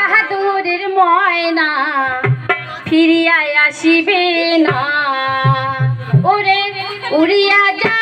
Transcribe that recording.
বাহাদুরের ময়না ফিরিয়ায় আসিবে না। ওরে উড়িয়া যা